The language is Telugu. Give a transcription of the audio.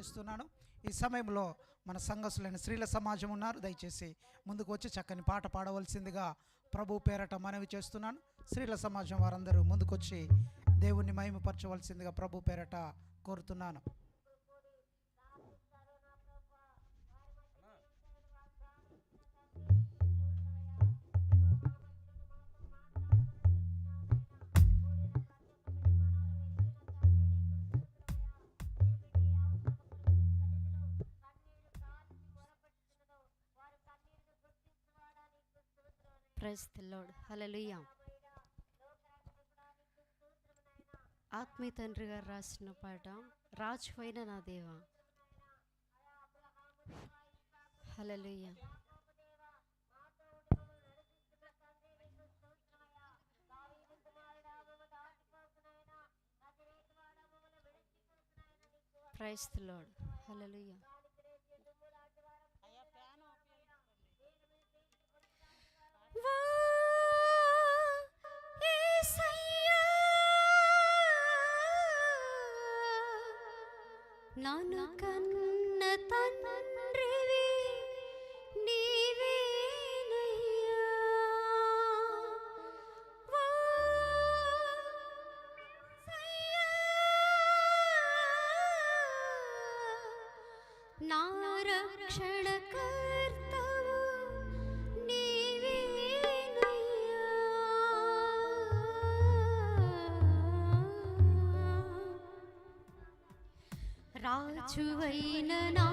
తెలియజేస్తున్నాను ఈ సమయంలో మన సంఘసులైన స్త్రీల సమాజం ఉన్నారు. దయచేసి ముందుకు వచ్చి చక్కని పాట పాడవలసిందిగా ప్రభు పేరట మనవి చేస్తున్నాను. స్త్రీల సమాజం వారందరూ ముందుకొచ్చి దేవుణ్ణి మహిమపరచవలసిందిగా ప్రభు పేరట కోరుతున్నాను. ప్రైజ్ ది లార్డ్ ఆత్మీయ తండ్రి గారు రాసిన పాట రాజువైన నా దేవా. హలలుయ్య ప్రైస్ లోడ్ లార్డ్ నను కన్న తండ్రివి నీవేనయ్యా వా నా రక్షణ రాజువైన నా